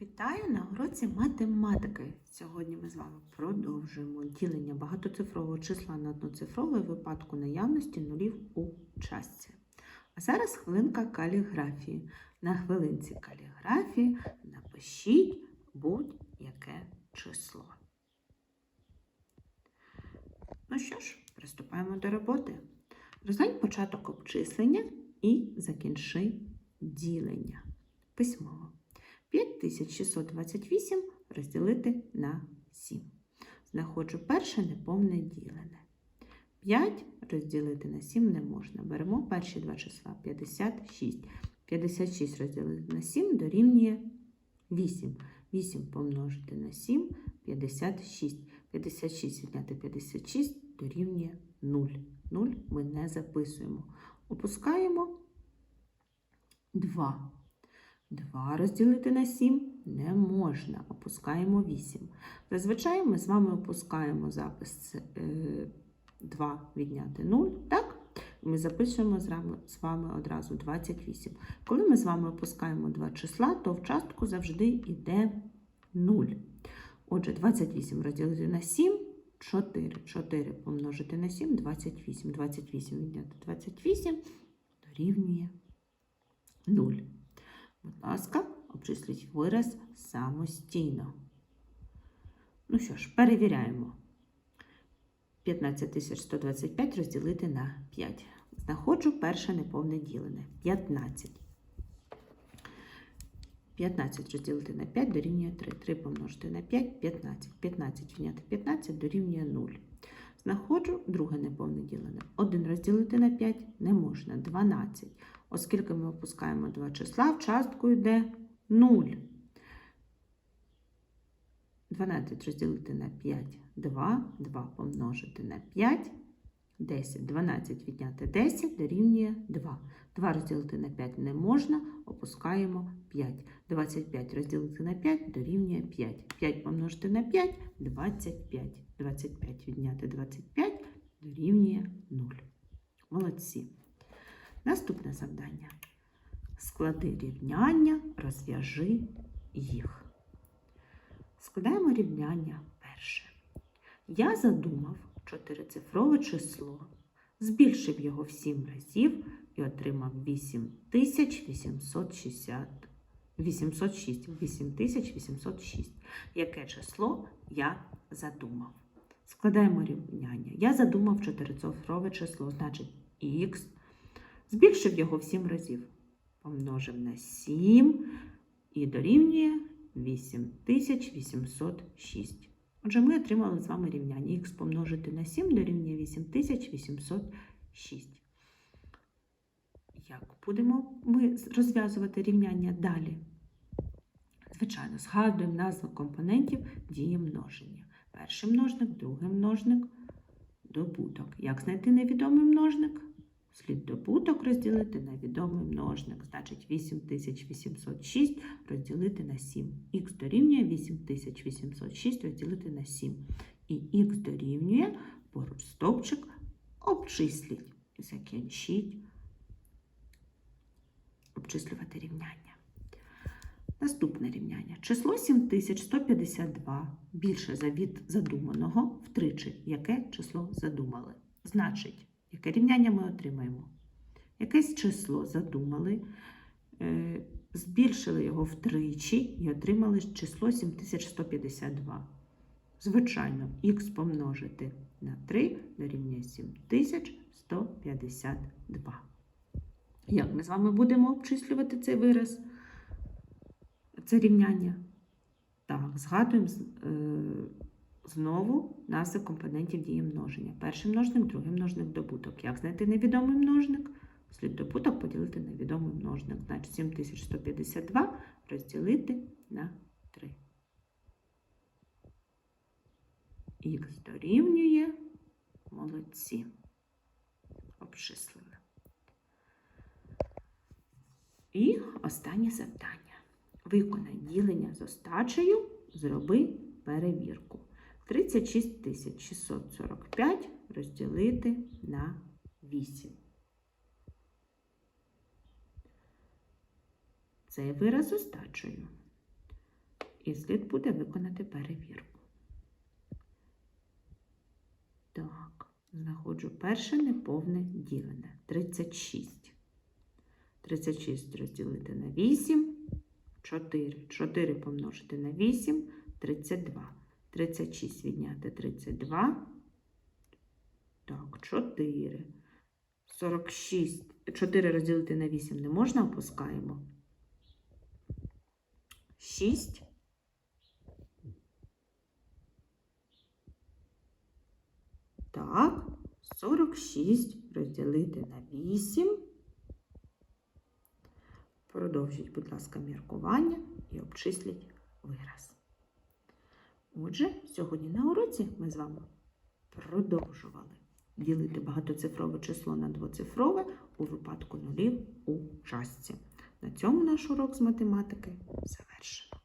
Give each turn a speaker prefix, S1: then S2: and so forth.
S1: Вітаю на уроці математики. Сьогодні ми з вами продовжуємо ділення багатоцифрового числа на одноцифрове в випадку наявності нулів у частці. А зараз хвилинка каліграфії. На хвилинці каліграфії напишіть будь-яке число. Ну що ж, приступаємо до роботи. Розглянь початок обчислення і закінчи ділення. Письмово. 5628 розділити на 7. Знаходжу перше неповне ділене. 5 розділити на 7 не можна. Беремо перші два числа 56. 56 розділити на 7 дорівнює 8. 8 помножити на 7 56. 56 відняти 56 дорівнює 0. 0 ми не записуємо. Опускаємо 2. 2 розділити на 7 не можна. Опускаємо 8. Зазвичай ми з вами опускаємо запис е, 2 відняти 0. Так? Ми запишемо з вами- з вами одразу 28. Коли ми з вами опускаємо два числа, то в частку завжди йде 0. Отже, 28 розділити на 7 4. 4 помножити на 7 28. 28 відняти 28 дорівнює 0. Будь ласка, обчисліть вираз самостійно. Ну що ж, перевіряємо. 15125 розділити на 5. Знаходжу перше неповне ділене. 15. 15 розділити на 5 дорівнює 3. 3 помножити на 5 15. 15 відняти 15 дорівнює 0. Знаходжу друге неповне ділене. 1 розділити на 5 не можна. 12. Оскільки ми опускаємо два числа, в частку йде 0. 12 розділити на 5 2. 2 помножити на 5 10. 12 відняти 10 дорівнює 2. 2 розділити на 5 не можна, опускаємо 5. 25 розділити на 5 дорівнює 5. 5 помножити на 5 25. 25 відняти 25 дорівнює 0. Молодці. Наступне завдання. Склади рівняння, розв'яжи їх. Складаємо рівняння перше. Я задумав чотирицифрове число, збільшив його в 7 разів і отримав 8860. 806, 8806. Яке число я задумав? Складаємо рівняння. Я задумав чотирицифрове число, значить х. Збільшив його в 7 разів. Помножив на 7 і дорівнює 8806. Отже, ми отримали з вами рівняння х помножити на 7 дорівнює 8806. Як будемо ми розв'язувати рівняння далі? Звичайно, згадуємо назви компонентів дії множення. Перший множник, другий множник, добуток. Як знайти невідомий множник? Слід добуток розділити на відомий множник. Значить 8806 розділити на 7. Х дорівнює 8806 розділити на 7. І х дорівнює поруч стовпчик обчисліть. Закінчіть обчислювати рівняння. Наступне рівняння. Число 7152 більше за від задуманого втричі. Яке число задумали? Значить, яке рівняння ми отримаємо? Якесь число задумали, е, збільшили його втричі і отримали число 7152. Звичайно, х помножити на 3 дорівнює 7152. Як ми з вами будемо обчислювати цей вираз? Це рівняння? Так, згадуємо е, знову назви компонентів дії множення. Перший множник, другий множник, добуток. Як знайти невідомий множник? Слід добуток поділити на відомий множник. Значить 7152 розділити на 3. Х дорівнює молодці. Обчислили. І останнє завдання. Виконай ділення з остачею, зроби перевірку. 36 645 розділити на 8. Цей вираз з. І слід буде виконати перевірку. Так, знаходжу перше неповне ділене. 36. 36 розділити на 8. 4. 4 помножити на 8. 32. 36 відняти 32. Так, 4. 46. 4 розділити на 8 не можна, опускаємо. 6. Так, 46 розділити на 8. Продовжіть, будь ласка, міркування і обчисліть вираз. Отже, сьогодні на уроці ми з вами продовжували ділити багатоцифрове число на двоцифрове у випадку нулів у частці. На цьому наш урок з математики завершено.